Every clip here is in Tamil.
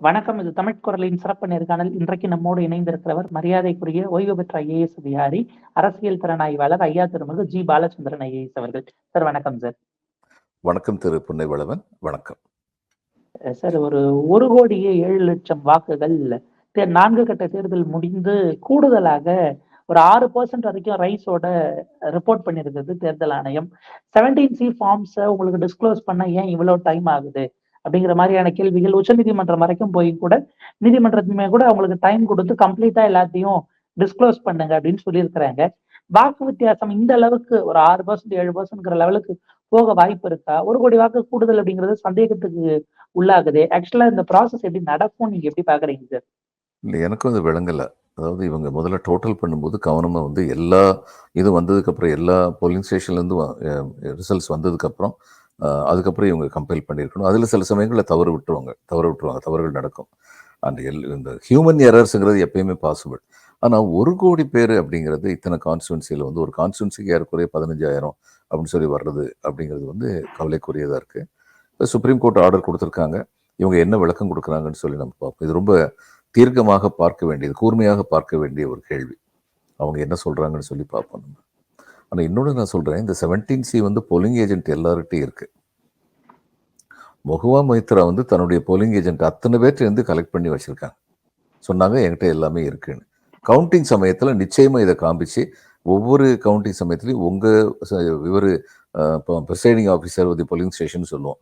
வணக்கம் இது தமிழ் குரலின் சிறப்பு நேர்காணல். இன்றைக்கு நம்மோடு இணைந்திருக்கிறவர் மரியாதைக்குரிய ஓய்வு பெற்ற ஐஏஎஸ் அதிகாரி அரசியல் திறனாய்வாளர் ஐயா திருமகு ஜி. பாலச்சந்திரன் ஐஏஎஸ் அவர்கள். சார் வணக்கம் சார். வணக்கம் திரு புன்னைவளவன். வணக்கம். சார் ஒரு ஒரு கோடியே ஏழு லட்சம் வாக்குகள் நான்கு கட்ட தேர்தல் முடிந்து கூடுதலாக ஒரு ஆறு பர்சன்ட் வரைக்கும் ரைஸோட ரிப்போர்ட் பண்ணியிருக்குது தேர்தல் ஆணையம். செவன்டீன் சி ஃபார்ம்ஸை உங்களுக்கு டிஸ்க்ளோஸ் பண்ண ஏன் இவ்வளவு டைம் ஆகுது? அப்படிங்கிற மாதிரியான கேள்விகள் உச்சநீதிமன்றம் வரைக்கும் போய் கூட நீதிமன்றத்துமே கூட அவங்களுக்கு டைம் கொடுத்து கம்ப்ளீட்டா எல்லாத்தையும் டிஸ்க்ளோஸ் பண்ணுங்க அப்படின்னு சொல்லியிருக்கிறாங்க. வாக்கு வித்தியாசம் இந்த அளவுக்கு ஒரு ஆறு பர்சன்ட் ஏழு பர்சன்ட்ங்கிற லெவலுக்கு போக வாய்ப்பு இருக்கா? ஒரு கோடி வாக்கு கூடுதல் அப்படிங்கிறது சந்தேகத்துக்கு உள்ளாகுது. ஆக்சுவலா இந்த ப்ராசஸ் எப்படி நடக்கும் நீங்க எப்படி பாக்குறீங்க சார் இல்லை எனக்கும் அது விளங்கலை. அதாவது இவங்க முதல்ல டோட்டல் பண்ணும்போது கவனமாக வந்து எல்லா இது வந்ததுக்கப்புறம் எல்லா போலிங் ஸ்டேஷன்லேருந்து ரிசல்ட்ஸ் வந்ததுக்கப்புறம் அதுக்கப்புறம் இவங்க கம்பைல் பண்ணியிருக்கணும். அதில் சில சமயங்களில் தவறு விட்டுருவாங்க. தவறு விட்டுருவாங்க. தவறுகள் நடக்கும். அந்த எல் இந்த ஹியூமன் எரர்ஸுங்கிறது எப்பயுமே பாசிபிள் ஆனால் ஒரு கோடி பேர் அப்படிங்கிறது இத்தனை கான்ஸ்டுவன்சியில் வந்து ஒரு கான்ஸ்டுவன்சிக்கு ஏறக்குறைய பதினஞ்சாயிரம் அப்படின்னு சொல்லி வர்றது அப்படிங்கிறது வந்து கவலைக்குரியதாக இருக்குது சுப்ரீம் கோர்ட் ஆர்டர் கொடுத்துருக்காங்க. இவங்க என்ன விளக்கம் கொடுக்குறாங்கன்னு சொல்லி நம்ம பார்ப்போம். இது ரொம்ப தீர்க்கமாக பார்க்க வேண்டியது கூர்மையாக பார்க்க வேண்டிய ஒரு கேள்வி. அவங்க என்ன சொல்கிறாங்கன்னு சொல்லி பார்ப்போம் நம்ம. ஆனால் இன்னொன்று நான் சொல்கிறேன் இந்த செவன்டீன் சி வந்து போலிங் ஏஜென்ட் எல்லார்கிட்டையும் இருக்குது முகுவா மைத்ரா வந்து தன்னுடைய போலிங் ஏஜென்ட் அத்தனை பேர்ட்டு கலெக்ட் பண்ணி வச்சுருக்காங்க. சொன்னாங்க என்கிட்ட எல்லாமே இருக்குன்னு. கவுண்டிங் சமயத்தில் நிச்சயமாக இதை காமிச்சு ஒவ்வொரு கவுண்டிங் சமயத்துலையும் உங்கள் இவர் இப்போ presiding officer the polling station சொல்லுவோம்.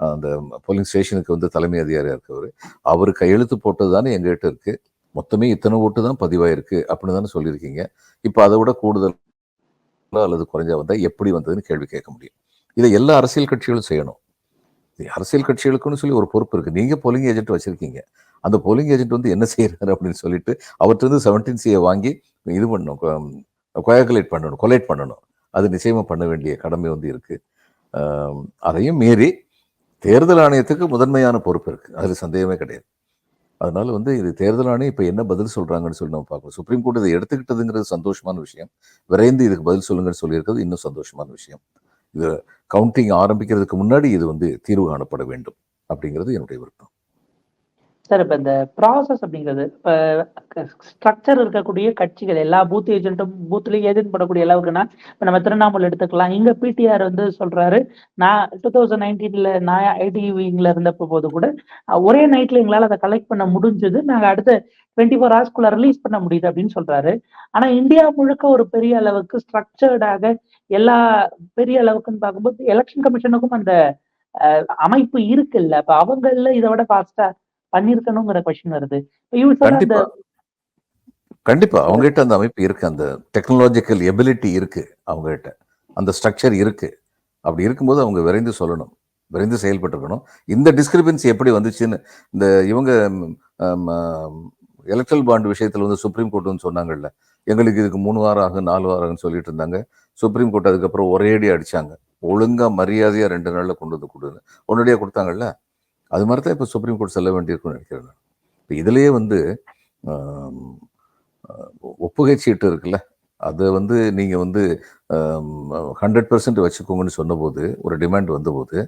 அந்த போலிங் ஸ்டேஷனுக்கு வந்து தலைமை அதிகாரியாக இருக்கவர். அவர் கையெழுத்து போட்டது தானே எங்கள்கிட்ட இருக்கு. மொத்தமே இத்தனை ஓட்டு தான் பதிவாயிருக்கு அப்படின்னு தானே சொல்லியிருக்கீங்க. இப்போ அதை விட கூடுதல் அல்லது குறைஞ்சா வந்தால் எப்படி வந்ததுன்னு கேள்வி கேட்க முடியும். இதை எல்லா அரசியல் கட்சிகளும் செய்யணும். இது அரசியல் கட்சிகளுக்குன்னு சொல்லி ஒரு பொறுப்பு இருக்கு. நீங்க போலிங் ஏஜென்ட் வச்சிருக்கீங்க. அந்த போலிங் ஏஜென்ட் வந்து என்ன செய்யறாரு அப்படின்னு சொல்லிட்டு அவர்கிட்ட இருந்து செவன்டீன் சியை வாங்கி இது பண்ணணும். கொயாகுலேட் பண்ணணும். கொலேட் பண்ணணும். அது நிச்சயமாக பண்ண வேண்டிய கடமை வந்து இருக்கு. அதையும் மீறி தேர்தல் ஆணையத்துக்கு முதன்மையான பொறுப்பு இருக்குது அதில் சந்தேகமே கிடையாது. அதனால வந்து இது தேர்தல் ஆணையம் இப்போ என்ன பதில் சொல்றாங்கன்னு சொல்லி நம்ம பார்க்கணும். சுப்ரீம் கோர்ட் இதை எடுத்துக்கிட்டதுங்கிறது சந்தோஷமான விஷயம். விரைந்து இதுக்கு பதில் சொல்லுங்கன்னு சொல்லியிருக்கிறது இன்னும் சந்தோஷமான விஷயம். இது கவுண்டிங் ஆரம்பிக்கிறதுக்கு முன்னாடி இது வந்து தீர்வு காணப்பட வேண்டும் அப்படிங்கிறது என்னுடைய விருப்பம். சார் இப்ப இந்த ப்ராசஸ் அப்படிங்கிறது இப்ப ஸ்ட்ரக்சர் இருக்கக்கூடிய கட்சிகள் எல்லா பூத் ஏஜென்ட்டும் பூத்லயும் ஏஜென்ட் பண்ணக்கூடிய அளவுக்குன்னா இப்போ நம்ம திருவண்ணாமலை எடுத்துக்கலாம். இங்க பிடிஆர் வந்து சொல்றாரு நான் டூ தௌசண்ட் நைன்டீன்ல நான் ஐடிவிங்ல இருந்தப்போ போது கூட ஒரே நைட்ல எங்களால அதை கலெக்ட் பண்ண முடிஞ்சது. நாங்க அடுத்த டுவெண்ட்டி ஃபோர் ஹவர்ஸ்க்குள்ள ரிலீஸ் பண்ண முடியுது அப்படின்னு சொல்றாரு. ஆனா இந்தியா முழுக்க ஒரு பெரிய அளவுக்கு ஸ்ட்ரக்சர்டாக எல்லா பெரிய அளவுக்குன்னு பார்க்கும்போது எலெக்ஷன் கமிஷனுக்கும் அந்த அமைப்பு இருக்குல்ல. அப்போ அவங்கள இதை விட ஃபாஸ்டா பண்ணிருக்கணுங்கிற கொஸ்டின் வருது. கண்டிப்பா. அவங்ககிட்ட அந்த அமைப்பு இருக்கு. அந்த டெக்னாலஜிக்கல் எபிலிட்டி இருக்கு அவங்ககிட்ட. அந்த ஸ்ட்ரக்சர் இருக்கு. அப்படி இருக்கும்போது அவங்க விரைந்து சொல்லணும். விரைந்து செயல்பட்டுருக்கணும் இந்த டிஸ்கிரிபன்சி எப்படி வந்துச்சுன்னு இந்த இவங்க எலக்ட்ரல் பாண்ட் விஷயத்துல வந்து சுப்ரீம் கோர்ட் வந்து சொன்னாங்கல்ல எங்களுக்கு இதுக்கு மூணு வாரம் ஆகும் நாலு வாரம் ஆகும்னு சொல்லிட்டு இருந்தாங்க. சுப்ரீம் கோர்ட் அதுக்கப்புறம் ஒரேடி அடிச்சாங்க. ஒழுங்கா மரியாதையா ரெண்டு நாள்ல கொண்டு வந்து கொடுன்னு. உடனடியாக கொடுத்தாங்கல்ல? அது மாதிரி தான் இப்போ சுப்ரீம் கோர்ட் செல்ல வேண்டியிருக்கும்னு நினைக்கிறேன் நான். இப்போ இதிலேயே வந்து ஒப்புகை சீட்டு இருக்குல்ல? அதை வந்து நீங்கள் வந்து ஹண்ட்ரட் பர்சன்ட் வச்சுக்கோங்கன்னு சொன்னபோது ஒரு டிமாண்ட் வந்தபோது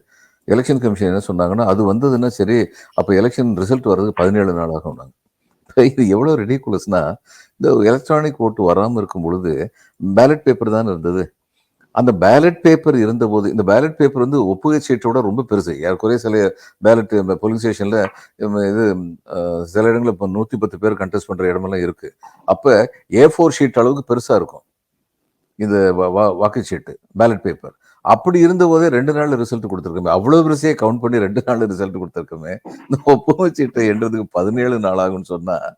எலெக்ஷன் கமிஷன் என்ன சொன்னாங்கன்னா அது வந்ததுன்னா சரி அப்போ எலெக்ஷன் ரிசல்ட் வர்றது பதினேழு நாள் ஆகும்னாங்க இது எவ்வளோ ரெடிகுலஸ்னா இந்த எலக்ட்ரானிக் ஓட்டு வராமல் இருக்கும் பொழுது பேலட் பேப்பர் தான் இருந்தது? அந்த பேலட் பேப்பர் இருந்தபோது இந்த பேலட் பேப்பர் வந்து ஒப்புகை சீட்டோட ரொம்ப பெருசு. ஏற்கனவே சில பேலட் போலிங் ஸ்டேஷனில் இது சில இடங்களில் இப்போ நூற்றி பத்து பேர் கண்டெஸ்ட் பண்ணுற இடமெல்லாம் இருக்குது அப்போ ஏ ஃபோர் ஷீட் அளவுக்கு பெருசாக இருக்கும். இந்த வா- வா- வாக்குச்சீட்டு பேலட் பேப்பர் அப்படி இருந்தபோதே ரெண்டு நாள் ரிசல்ட் கொடுத்துருக்கோமே. அவ்வளோ பெருசையே கவுண்ட் பண்ணி ரெண்டு நாள் ரிசல்ட் கொடுத்துருக்கோமே. இந்த ஒப்புகை சீட்டை எண்றதுக்கு பதினேழு நாள் ஆகும்னு சொன்னால்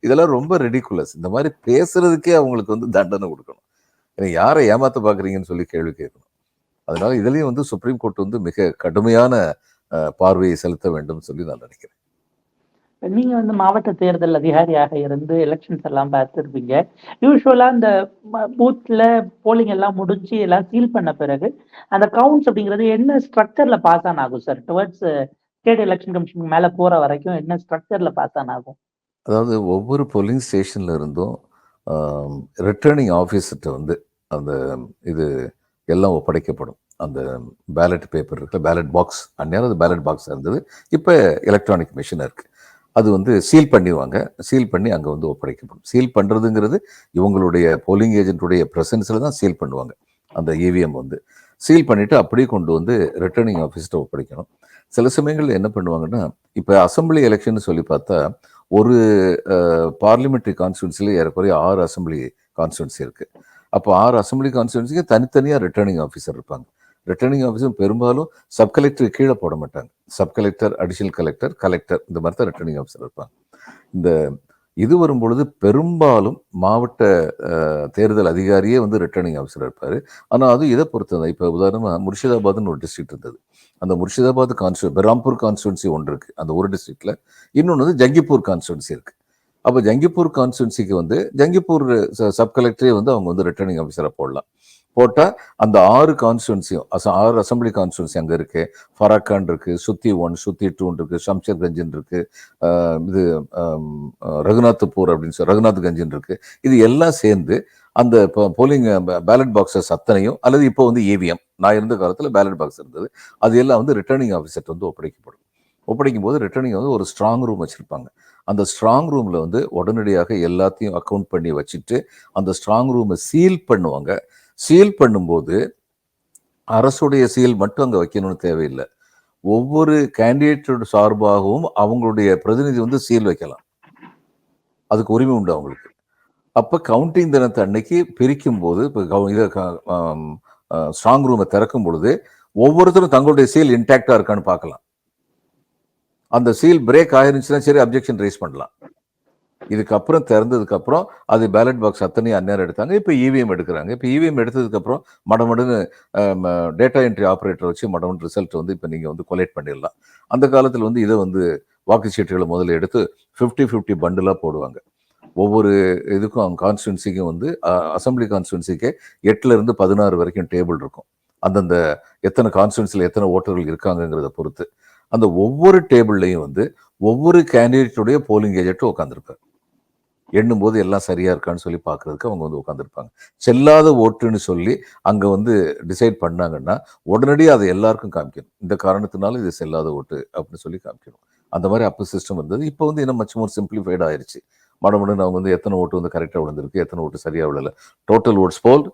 இதெல்லாம் ரொம்ப ரெடிக்குலஸ் இந்த மாதிரி பேசுறதுக்கே அவங்களுக்கு வந்து தண்டனை கொடுக்கணும். ஏன்னா யாரை ஏமாத்த பாக்குறீங்கன்னு சொல்லி கேள்வி கேட்கணும். அதனால இதுலயும் வந்து சுப்ரீம் கோர்ட் வந்து மிக கடுமையான பார்வையை செலுத்த வேண்டும் சொல்லி நான் நினைக்கிறேன். நீங்க வந்து மாவட்ட தேர்தல் அதிகாரியாக இருந்து எலெக்ஷன்ஸ் எல்லாம் பார்த்துருப்பீங்க. யூஸ்வலா இந்த பூத்ல போலிங் எல்லாம் முடிஞ்சு எல்லாம் சீல் பண்ண பிறகு அந்த கவுண்ட்ஸ் அப்படிங்கிறது என்ன ஸ்ட்ரக்சர்ல பாஸ் ஆன் ஆகும் sir towards state election commission மேல போற வரைக்கும் என்ன ஸ்ட்ரக்சர்ல பாஸ் ஆன் ஆகும்? அதாவது ஒவ்வொரு போலிங் ஸ்டேஷன்ல இருந்தும் ரிட்டர்னிங் ஆஃபீஸர்கிட்ட வந்து அந்த இது எல்லாம் ஒப்படைக்கப்படும். அந்த பேலட் பேப்பர் இருக்குல்ல பேலட் பாக்ஸ் அந்நேரம் அது பேலட் பாக்ஸ் இருந்தது. இப்போ எலக்ட்ரானிக் மிஷின் இருக்குது அது வந்து சீல் பண்ணிடுவாங்க சீல் பண்ணி அங்கே வந்து ஒப்படைக்கப்படும். சீல் பண்ணுறதுங்கிறது இவங்களுடைய போலிங் ஏஜென்ட்டுடைய ப்ரெசன்ஸில் தான் சீல் பண்ணுவாங்க. அந்த இவிஎம் வந்து. சீல் பண்ணிவிட்டு அப்படியே கொண்டு வந்து ரிட்டர்னிங் ஆஃபீஸ்ட்டை ஒப்படைக்கணும். சில சமயங்களில் என்ன பண்ணுவாங்கன்னா இப்போ அசம்பிளி எலெக்ஷன் சொல்லி பார்த்தா ஒரு பார்லிமெண்ட்ரி கான்ஸ்டியூன்சியில் ஏறக்குறைய ஆறு அசம்பிளி கான்ஸ்டுவன்சி இருக்குது அப்போ ஆறு அசம்பிளி கான்ஸ்டியூன்சிக்கு தனித்தனியாக ரிட்டர்னிங் ஆஃபீஸர் இருப்பாங்க. ரிட்டர்னிங் ஆஃபீஸர் பெரும்பாலும் சப் கலெக்டர் கீழே போட மாட்டாங்க. Sub collector additional collector collector இந்த மாதிரி தான் ரிட்டர்னிங் ஆஃபீஸர் இருப்பாங்க. இந்த இது வரும்பொழுது பெரும்பாலும் மாவட்ட தேர்தல் அதிகாரியே வந்து ரிட்டர்னிங் ஆஃபீஸர் இருப்பார். ஆனால் அது இதை பொறுத்தது. இப்போ உதாரணமாக முர்ஷிதாபாத்னு ஒரு டிஸ்ட்ரிக்ட் இருந்தது. அந்த முர்ஷிதாபாத் கான்ஸ்டியூ பெராம்பூர் கான்ஸ்டுவன்சி ஒன்று இருக்குது அந்த ஒரு டிஸ்ட்ரிக்டில் இன்னொன்று வந்து ஜங்கிப்பூர் கான்ஸ்டுவன்சி இருக்குது அப்போ ஜங்கிப்பூர் கான்ஸ்டுவன்சிக்கு வந்து ஜங்கிப்பூர் சப் கலெக்டரே வந்து அவங்க வந்து ரிட்டர்னிங் ஆஃபீஸராக போடலாம். போட்டால் அந்த ஆறு கான்ஸ்டுவன்சியும் அச ஆறு அசம்பிளி கான்ஸ்டுவன்சி அங்கே இருக்குது ஃபராக்கான் இருக்கு சுத்தி ஒன் சுத்தி டூன் இருக்கு ஷம்ஷர்கஞ்சின் இருக்கு இருக்குது இது ரகுநாத்பூர் அப்படின்னு சொல்லி ரகுநாத் கஞ்சின் இருக்கு. இது எல்லாம் சேர்ந்து அந்த போலிங் பேலட் பாக்ஸஸ் அத்தனையும் அல்லது இப்போ வந்து ஏவிஎம் நான் இருந்த காலத்தில் பேலட் பாக்ஸ் இருந்தது அது எல்லாம் வந்து ரிட்டர்னிங் ஆஃபீஸர் வந்து ஒப்படைக்கப்படும். ஒப்படைக்கும் போது ரிட்டர்னிங் வந்து ஒரு ஸ்ட்ராங் ரூம் வச்சுருப்பாங்க. அந்த ஸ்ட்ராங் ரூமில் வந்து உடனடியாக எல்லாத்தையும் அக்கவுண்ட் பண்ணி வச்சுட்டு அந்த ஸ்ட்ராங் ரூமை சீல் பண்ணுவாங்க. சீல் பண்ணும்போது அரசுடைய சீல் மட்டும் அங்கே வைக்கணும்னு தேவையில்லை. ஒவ்வொரு கேண்டிடேட்டோட சார்பாகவும் அவங்களுடைய பிரதிநிதி வந்து சீல் வைக்கலாம். அதுக்கு உரிமை உண்டு அவங்களுக்கு. அப்போ கவுண்டிங் தினத்தை அன்னைக்கு பிரிக்கும் போது இப்போ இதை ஸ்ட்ராங் ரூமை திறக்கும் பொழுது ஒவ்வொருத்தரும் தங்களுடைய சீல் இன்டாக்டாக இருக்கான்னு பார்க்கலாம். அந்த சீல் பிரேக் ஆயிருந்துச்சுன்னா சரி அப்ஜெக்ஷன் ரைஸ் பண்ணலாம். இதுக்கப்புறம் திறந்ததுக்கப்புறம் அது பேலட் பாக்ஸ் அத்தனையும் அந்நேரம் எடுத்தாங்க. இப்போ இவிஎம் எடுக்கிறாங்க. இப்போ இவிஎம் எடுத்ததுக்கப்புறம் மடமடனு மடமடன்னு டேட்டா என்ட்ரி ஆப்ரேட்டர் வச்சு மடமன் ரிசல்ட் வந்து இப்போ நீங்கள் வந்து கொலேட் பண்ணிடலாம். அந்த காலத்தில் வந்து இதை வந்து வாக்குச்சீட்டுகளை முதல்ல எடுத்து ஃபிஃப்டி ஃபிஃப்டி பண்டிலாக போடுவாங்க. ஒவ்வொரு இதுக்கும் அவங்க கான்ஸ்டுவன்சிக்கும் வந்து அசம்பிளி கான்ஸ்டுவன்சிக்கே எட்டுலேருந்து பதினாறு வரைக்கும் டேபிள் இருக்கும். அந்தந்த எத்தனை கான்ஸ்டுவன்சியில் எத்தனை ஓட்டர்கள் இருக்காங்கங்கிறத பொறுத்து. அந்த ஒவ்வொரு டேபிள்லையும் வந்து ஒவ்வொரு கேண்டிடேட்டுடைய போலிங் ஏஜென்ட்டும் உட்காந்துருப்பார் எண்ணும் போது எல்லாம் சரியா இருக்கான்னு சொல்லி பார்க்கறதுக்கு அவங்க வந்து உட்காந்துருப்பாங்க செல்லாத ஓட்டுன்னு சொல்லி அங்க வந்து டிசைட் பண்ணாங்கன்னா உடனடியாக அதை எல்லாருக்கும் காமிக்கணும். இந்த காரணத்தினால இது செல்லாத ஓட்டு அப்படின்னு சொல்லி காமிக்கணும். அந்த மாதிரி அப்போ சிஸ்டம் இருந்தது இப்போ வந்து இன்னும் மச் மோர் சிம்பிளிஃபைட் ஆயிடுச்சு மடமுடன் அவங்க வந்து எத்தனை ஓட்டு வந்து கரெக்டாக விழுந்திருக்கு எத்தனை ஓட்டு சரியாக விழலை. டோட்டல் ஓட்ஸ் போல்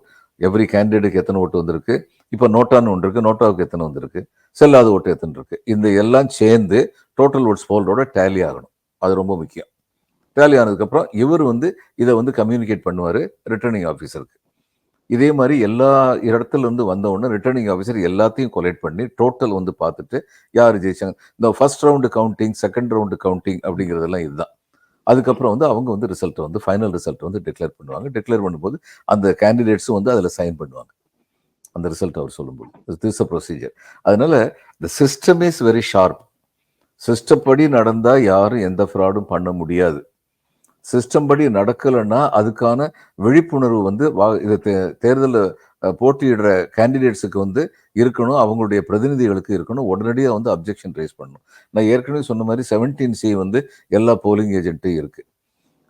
எவ்ரி கேண்டிடேட்டுக்கு எத்தனை ஓட்டு வந்திருக்கு? இப்போ நோட்டான்னு ஒன்று இருக்கு நோட்டாவுக்கு எத்தனை வந்திருக்கு? செல்லாத ஓட்டு எத்தனை இருக்கு? இந்த எல்லாம் சேர்ந்து டோட்டல் ஓட்ஸ் போல்டோட டேலி ஆகணும். அது ரொம்ப முக்கியம். டேலி ஆனதுக்கப்புறம் இவர் வந்து இதை வந்து கம்யூனிகேட் பண்ணுவார் ரிட்டர்னிங் ஆஃபீஸருக்கு இதே மாதிரி எல்லா இடத்துலேருந்து வந்தவுடனே ரிட்டர்னிங் ஆஃபீஸர் எல்லாத்தையும் கொலெக்ட் பண்ணி டோட்டல் வந்து பார்த்துட்டு யார் ஜெயிச்சாங்க? இந்த first round counting second round counting அப்படிங்கிறதெல்லாம் இதுதான். அதுக்கப்புறம் வந்து அவங்க வந்து ரிசல்ட் வந்து ஃபைனல் ரிசல்ட் வந்து டிக்ளேர் பண்ணுவாங்க. டிக்ளேர் பண்ணும்போது அந்த கேண்டிடேட்ஸும் வந்து அதில் சைன் பண்ணுவாங்க. அந்த ரிசல்ட் அவர் சொல்லும்போது. திஸ் அ ப்ரொசீஜர் அதனால the system is very sharp system படி நடந்தால் யாரும் எந்த ஃப்ராடும் பண்ண முடியாது. சிஸ்டம் படி நடக்கலைன்னா அதுக்கான விழிப்புணர்வு வந்து வா இது தே- போட்டியிடுற கேண்டிடேட்ஸுக்கு வந்து இருக்கணும் அவங்களுடைய பிரதிநிதிகளுக்கு இருக்கணும் உடனடியாக வந்து அப்ஜெக்ஷன் ரைஸ் பண்ணணும். நான் ஏற்கனவே சொன்ன மாதிரி செவன்டீன் சி வந்து எல்லா போலிங் ஏஜென்ட்டும் இருக்குது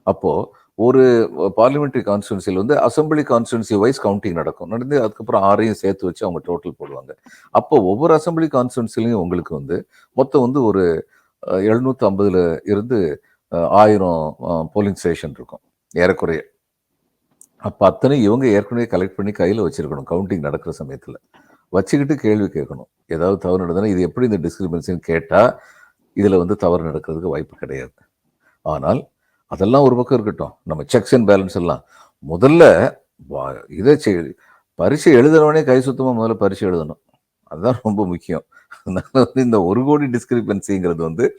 அப்போது ஒரு பார்லிமெண்ட்ரி கான்ஸ்டுவன்சியில் வந்து அசம்பிளி கான்ஸ்டுவன்சி வைஸ் கவுண்டிங் நடக்கும். நடந்து அதுக்கப்புறம் ஆறையும் சேர்த்து வச்சு அவங்க டோட்டல் போடுவாங்க. அப்போ ஒவ்வொரு அசம்பிளி கான்ஸ்டுவன்சிலையும் உங்களுக்கு வந்து மொத்தம் வந்து ஒரு எழுநூற்றி ஐம்பதுல இருந்து ஆயிரம் போலிங் ஸ்டேஷன் இருக்கும். ஏறக்குறைய. அப்போ அத்தனை இவங்க ஏற்கனவே கலெக்ட் பண்ணி கையில் வச்சுருக்கணும் கவுண்டிங் நடக்கிற சமயத்தில். வச்சுக்கிட்டு கேள்வி கேட்கணும். ஏதாவது தவறு நடந்ததுன்னா இது எப்படி இந்த டிஸ்கிரிமினேஷன் கேட்டால் இதில் வந்து தவறு நடக்கிறதுக்கு வாய்ப்பு கிடையாது. ஆனால் அதெல்லாம் ஒரு பக்கம் இருக்கட்டும். நம்ம செக்ஸ் அண்ட் பேலன்ஸ் எல்லாம். முதல்ல இதை செய்- பரிசை எழுதுனவனே கை சுத்தமாக முதல்ல பரிசு எழுதணும். அதுதான் ரொம்ப முக்கியம். அதனால வந்து இந்த ஒரு கோடி டிஸ்கிரிபன்சிங்கிறது வந்து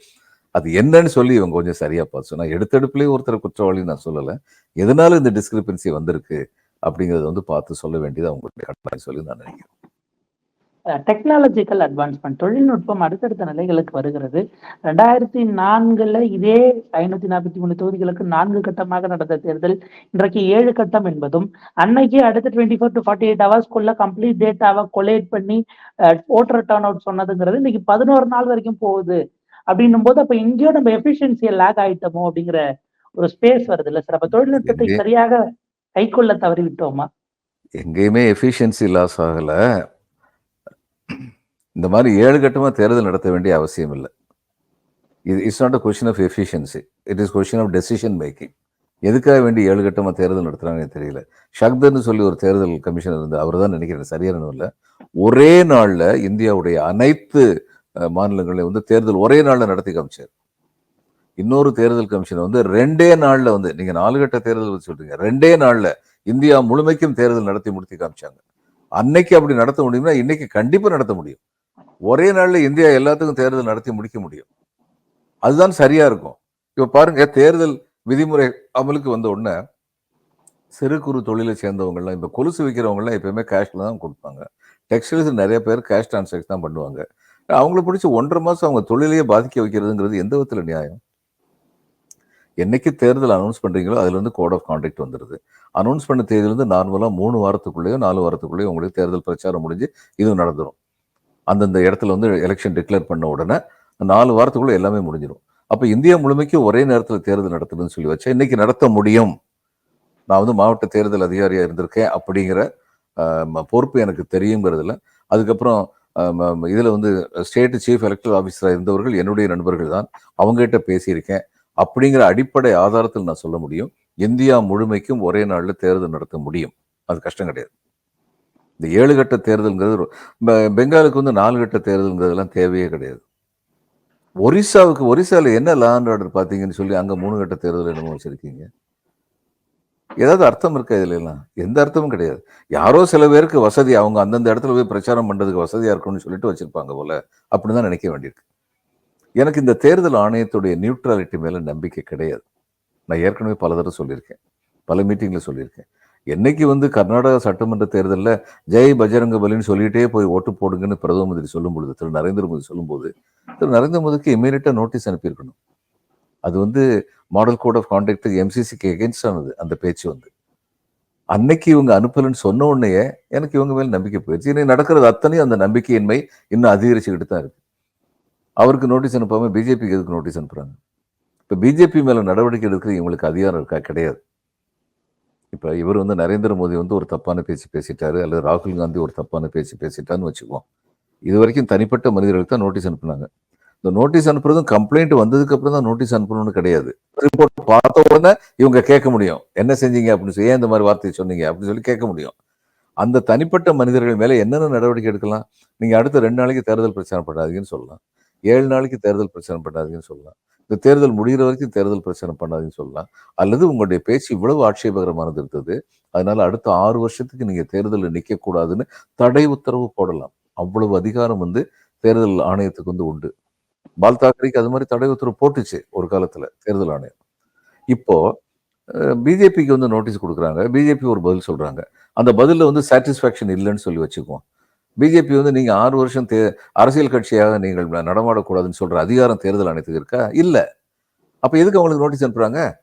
அது என்னன்னு சொல்லி இவங்க கொஞ்சம் சரியா பார்த்து நான் எடுத்தெடுப்புலேயே ஒருத்தர் குற்றவாளி நான் சொல்லலை. எதனால இந்த டிஸ்கிரிபன்சி வந்திருக்கு அப்படிங்கறத வந்து பார்த்து சொல்ல வேண்டியது அவங்களுடைய கட்டாயம் சொல்லி நான் நினைக்கிறேன். டெக்னாலஜிக்கல் அட்வான்ஸ்மெண்ட் தொழில்நுட்பம் அடுத்தடுத்த நிலைகளுக்கு வருகிறது. ரெண்டாயிரத்தி நான்குல இதே ஐநூத்தி நாற்பத்தி மூணு தொகுதிகளுக்கு நான்கு கட்டமாக நடந்த தேர்தல் இன்றைக்கு ஏழு கட்டம் என்பதும் அன்னைக்கு அடுத்த twenty four to forty eight ஹவர்ஸ்க்குள்ள complete டேட்டாவை கொலேட் பண்ணி ஓட்டர் டர்ன் அவுட் சொன்னதுங்கிறது இன்னைக்கு பதினோரு நாள் வரைக்கும் போகுது. அப்படின்னும் போது அப்ப இங்கேயும் நம்ம எஃபிஷியன்சியை லேக் ஆயிட்டோமோ அப்படிங்கிற ஒரு ஸ்பேஸ் வருது இல்ல சார் அப்ப தொழில்நுட்பத்தை சரியாக கைக்கொள்ள தவறி விட்டோமா எங்கேயுமே எஃபிஷியன்சி லாஸ் ஆகல. இந்த மாதிரி ஏழு கட்டமா தேர்தல் நடத்த வேண்டிய அவசியம் இல்லை. இது it's not a question of efficiency it is question of decision making எதுக்காக வேண்டி ஏழு கட்டமாக தேர்தல் நடத்துறாங்கன்னு தெரியல. ஷக்தர்னு சொல்லி ஒரு தேர்தல் கமிஷனர் இருந்து அவர் தான் நினைக்கிறேன். சரியான இல்லை ஒரே நாளில் இந்தியாவுடைய அனைத்து மாநிலங்களில் வந்து தேர்தல் ஒரே நாளில் நடத்தி காமிச்சார். இன்னொரு தேர்தல் கமிஷன் வந்து ரெண்டே நாளில் வந்து நீங்கள் நாலு கட்ட தேர்தல் சொல்றீங்க ரெண்டே நாளில் இந்தியா முழுமைக்கும் தேர்தல் நடத்தி முடித்து காமிச்சாங்க. அன்னைக்கு அப்படி நடத்த முடியும்னா இன்னைக்கு கண்டிப்பாக நடத்த முடியும். ஒரே நாள்ல இந்தியா எல்லாத்துக்கும் தேர்தல் நடத்தி முடிக்க முடியும். அதுதான் சரியா இருக்கும். இப்போ பாருங்க தேர்தல் விதிமுறை அமலுக்கு வந்த உடனே சிறு குறு தொழிலை சேர்ந்தவங்கலாம் இப்போ கொலுசு விற்கிறவங்கலாம் எப்பயுமே கேஷில் தான் கொடுப்பாங்க. டெக்ஸ்டைல்ஸ் நிறைய பேர் கேஷ் டிரான்சாக்ஷன் தான் பண்ணுவாங்க. அவங்கள பிடிச்சி ஒன்றரை மாதம் அவங்க தொழிலையே பாதிக்க வைக்கிறதுங்கிறது எந்த விதத்தில் நியாயம்? என்னைக்கு தேர்தல் அனௌன்ஸ் பண்ணுறீங்களோ அதுலேருந்து கோட் ஆஃப் கான்டாக்ட் வந்துடுது அனௌன்ஸ் பண்ண தேதியிலேருந்து நார்மலாக மூணு வாரத்துக்குள்ளேயோ நாலு வாரத்துக்குள்ளேயோ உங்களுக்கு தேர்தல் பிரச்சாரம் முடிஞ்சு இது நடந்துடும் அந்தந்த இடத்துல வந்து எலெக்ஷன் டிக்ளேர் பண்ண உடனே நாலு வாரத்துக்குள்ளே எல்லாமே முடிஞ்சிடும் அப்போ இந்தியா முழுமைக்கு ஒரே நேரத்தில் தேர்தல் நடத்துதுன்னு சொல்லி வச்சா இன்னைக்கு நடத்த முடியும்? நான் வந்து மாவட்ட தேர்தல் அதிகாரியாக இருந்திருக்கேன் அப்படிங்கிற ம- பொறுப்பு எனக்கு தெரியுங்கிறதுல. அதுக்கப்புறம் இதில் வந்து ஸ்டேட் சீஃப் எலக்டர் ஆஃபீஸராக இருந்தவர்கள் என்னுடைய நண்பர்கள் தான். அவங்ககிட்ட பேசியிருக்கேன். அப்படிங்கிற அடிப்படை ஆதாரத்தில் நான் சொல்ல முடியும். இந்தியா முழுமைக்கும் ஒரே நாளில் தேர்தல் நடத்த முடியும். அது கஷ்டம் கிடையாது. இந்த ஏழு கட்ட தேர்தல்ங்கிறது பெங்காலுக்கு வந்து நாலு கட்ட தேர்தல்ங்கிறதெல்லாம் தேவையே கிடையாது. ஒரிசாவுக்கு ஒரிசாவில் என்ன லேண்ட் ஆர்டர் பார்த்தீங்கன்னு சொல்லி அங்கே மூணு கட்ட தேர்தல் என்னமோ வச்சிருக்கீங்க. ஏதாவது அர்த்தம் இருக்கா இதுல எல்லாம் எந்த அர்த்தமும் கிடையாது. யாரோ சில பேருக்கு வசதி அவங்க அந்தந்த இடத்துல போய் பிரச்சாரம் பண்றதுக்கு வசதியா இருக்கும்னு சொல்லிட்டு வச்சிருப்பாங்க போல. தான் நினைக்க வேண்டியிருக்கு. எனக்கு இந்த தேர்தல் ஆணையத்துடைய நியூட்ரலிட்டி மேல நம்பிக்கை கிடையாது. நான் ஏற்கனவே பல தடவை சொல்லியிருக்கேன். பல மீட்டிங்ல சொல்லியிருக்கேன். என்னைக்கு வந்து கர்நாடக சட்டமன்ற தேர்தலில் ஜெய் பஜரங்க பலின்னு சொல்லிட்டே போய் ஓட்டு போடுங்கன்னு பிரதம மந்திரி சொல்லும் பொழுது திரு நரேந்திர மோடி சொல்லும்போது திரு நரேந்திர மோடிக்கு இமீடியட்டாக நோட்டீஸ் அனுப்பியிருக்கணும். அது வந்து மாடல் கோட் ஆஃப் கான்டாக்ட் எம்சிசிக்கு எகென்ஸ்ட் ஆனது அந்த பேச்சு வந்து. அன்னைக்கு இவங்க அனுப்பலன்னு சொன்ன உடனே எனக்கு இவங்க மேல் நம்பிக்கை போயிடுச்சு. இன்னைக்கு நடக்கிறது அத்தனையும் அந்த நம்பிக்கையின்மை இன்னும் அதிகரிச்சுக்கிட்டு தான் இருக்கு. அவருக்கு நோட்டீஸ் அனுப்பாமல் பிஜேபிக்கு எதுக்கு நோட்டீஸ் அனுப்புகிறாங்க இப்போ பிஜேபி மேலே நடவடிக்கை எடுக்கிற இவங்களுக்கு அதிகாரம் இருக்கா? கிடையாது. இப்போ இவர் வந்து நரேந்திர மோடி வந்து ஒரு தப்பான பேச்சு பேசிட்டாரு அல்லது ராகுல் காந்தி ஒரு தப்பான பேச்சு பேசிட்டான்னு வச்சுக்குவோம். இது வரைக்கும் தனிப்பட்ட மனிதர்களுக்கு தான் நோட்டீஸ் அனுப்புனாங்க. இந்த நோட்டீஸ் அனுப்புறதும் கம்ப்ளைண்ட் வந்ததுக்கு அப்புறம் தான் நோட்டீஸ் அனுப்பணும்னு கிடையாது. ரிப்போர்ட் பார்த்த உடனே இவங்க கேட்க முடியும். என்ன செஞ்சீங்க? அப்படின்னு சொல்லி ஏன் இந்த மாதிரி வார்த்தையை சொன்னீங்க? அப்படின்னு சொல்லி கேட்க முடியும். அந்த தனிப்பட்ட மனிதர்கள் மேல என்னென்ன நடவடிக்கை எடுக்கலாம்? நீங்க அடுத்த ரெண்டு நாளைக்கு தேர்தல் பிரச்சாரம் பண்ணாதீங்கன்னு சொல்லலாம். ஏழு நாளைக்கு தேர்தல் பிரச்சாரம் பண்ணாதீங்கன்னு சொல்லலாம். இந்த தேர்தல் முடிகிற வரைக்கும் தேர்தல் பிரச்சாரம் பண்ணாதீங்கன்னு சொல்லலாம். அல்லது உங்களுடைய பேச்சு இவ்வளவு ஆட்சேபகரமானது இருந்தது அதனால அடுத்த ஆறு வருஷத்துக்கு நீங்க தேர்தலில் நிற்கக்கூடாதுன்னு தடை உத்தரவு போடலாம். அவ்வளவு அதிகாரம் வந்து தேர்தல் ஆணையத்துக்கு வந்து உண்டு. பால் தாக்கரேக்கு அது மாதிரி தடை உத்தரவு போட்டுச்சு ஒரு காலத்துல தேர்தல் ஆணையம். இப்போ பிஜேபிக்கு வந்து நோட்டீஸ் கொடுக்குறாங்க. பிஜேபி ஒரு பதில் சொல்றாங்க. அந்த பதிலில் வந்து சாட்டிஸ்ஃபேக்ஷன் இல்லைன்னு சொல்லி வச்சுக்குவோம். பிஜேபி வந்து நீங்க ஆறு வருஷம் தே அரசியல் கட்சியாக நீங்கள் நடமாடக்கூடாதுன்னு சொல்ற அதிகாரம் தேர்தல் ஆணையத்துக்கு இருக்கா? இல்ல. அப்ப எதுக்கு அவங்களுக்கு நோட்டீஸ் அனுப்புறாங்க?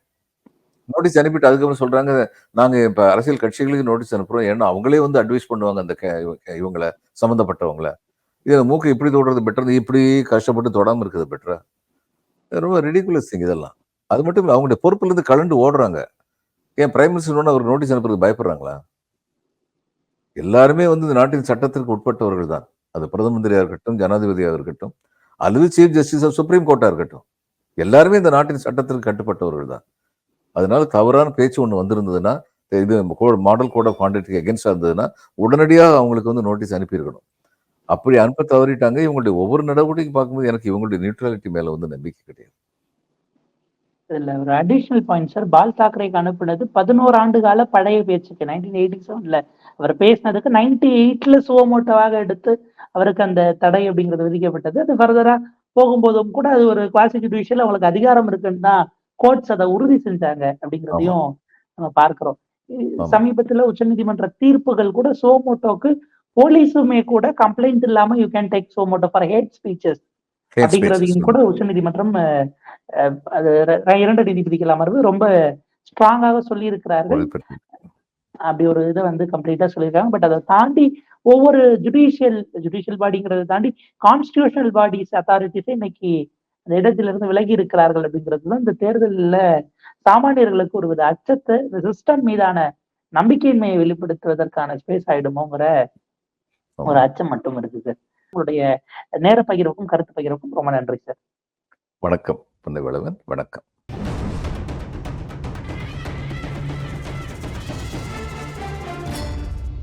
நோட்டீஸ் அனுப்பிட்டு அதுக்கப்புறம் சொல்றாங்க நாங்க இப்ப அரசியல் கட்சிகளுக்கு நோட்டீஸ் அனுப்புறோம். ஏன்னா அவங்களே வந்து அட்வைஸ் பண்ணுவாங்க அந்த க- சம்மந்தப்பட்டவங்களை இவங்கள இதில் மூக்கு இப்படி தொடுறது பெட்டர் இப்படி கஷ்டப்பட்டு தொடாமல் இருக்குது பெட்டரா ரொம்ப ரெடிக்குலஸ் திங் இதெல்லாம். அது மட்டும் இல்லை அவங்களுடைய பொறுப்புலேருந்து கலண்டு ஓடுறாங்க. ஏன் பிரைம் மினிஸ்டர் அவர் நோட்டீஸ் அனுப்புறதுக்கு பயப்படுறாங்களா? எல்லாருமே வந்து இந்த நாட்டின் சட்டத்திற்கு உட்பட்டவர்கள் தான். அது பிரதம மந்திரியாக இருக்கட்டும் ஜனாதிபதியாக இருக்கட்டும் அல்லது சீஃப் ஜஸ்டிஸ் ஆஃப் சுப்ரீம் கோர்ட்டாக இருக்கட்டும். எல்லாருமே இந்த நாட்டின் சட்டத்திற்கு கட்டுப்பட்டவர்கள் தான். அதனால தவறான பேச்சு ஒன்று வந்திருந்ததுன்னா இது மாடல் கோட் ஆஃப் கான்டாக்டுக்கு எகென்ஸ்டாக இருந்ததுன்னா உடனடியாக அவங்களுக்கு வந்து நோட்டீஸ் அனுப்பியிருக்கணும். அப்படி அனுப்ப தவறிட்டாங்க. இவங்களுடைய ஒவ்வொரு நடவடிக்கை பார்க்கும்போது எனக்கு இவங்களுடைய நியூட்ரலிட்டி மேல வந்து நம்பிக்கை கிடையாது. இதுல ஒரு அடிஷனல் பாயிண்ட் சார் பால் தாக்கரேக்கு அனுப்புனது பதினோரு ஆண்டு கால பழைய பேச்சுக்கு நைன்டீன் எயிட்டி செவன்ல அவர் பேசினதுக்கு நைன்டி எயிட்ல சுவமோட்டோவாக எடுத்து அவருக்கு அந்த தடை அப்படிங்கிறது விதிக்கப்பட்டது. அது ஃபர்தரா போகும்போதும் கூட அது ஒரு குவாசி ஜுடிஷியல் அவங்களுக்கு அதிகாரம் இருக்குன்னு தான் கோர்ட்ஸ் அதை உறுதி செஞ்சாங்க அப்படிங்கிறதையும் நம்ம பார்க்கிறோம். சமீபத்துல உச்சநீதிமன்ற தீர்ப்புகள் கூட சோமோட்டோக்கு போலீஸுமே கூட கம்ப்ளைண்ட் இல்லாம you can take Zomato for hate speeches அப்படிங்கிறதையும். கூட அது ர- இரண்டு நீதிபதிகள் அமர்வு ரொம்ப ஸ்ட்ராங்காக சொல்லி இருக்கிறார்கள். அப்படி ஒரு இதை வந்து கம்ப்ளீட்டா சொல்லியிருக்காங்க பட் அதை தாண்டி ஒவ்வொரு ஜுடிஷியல் ஜுடிஷியல் பாடிங்கிறத தாண்டி கான்ஸ்டியூஷனல் பாடிஸ் அத்தாரிட்டிஸே இன்னைக்கு அந்த இடத்துல இருந்து விலகி இருக்கிறார்கள் அப்படிங்கிறது தான் இந்த தேர்தலில் சாமானியர்களுக்கு ஒரு வித அச்சத்தை இந்த சிஸ்டம் மீதான நம்பிக்கையின்மையை வெளிப்படுத்துவதற்கான ஸ்பேஸ் ஆயிடுமோங்கிற ஒரு. அச்சம் மட்டும் இருக்கு சார் உங்களுடைய நேர பகிர்வுக்கும் கருத்து பகிர்வுக்கும் ரொம்ப நன்றி சார் வணக்கம் புந்தை வளவன் வணக்கம்.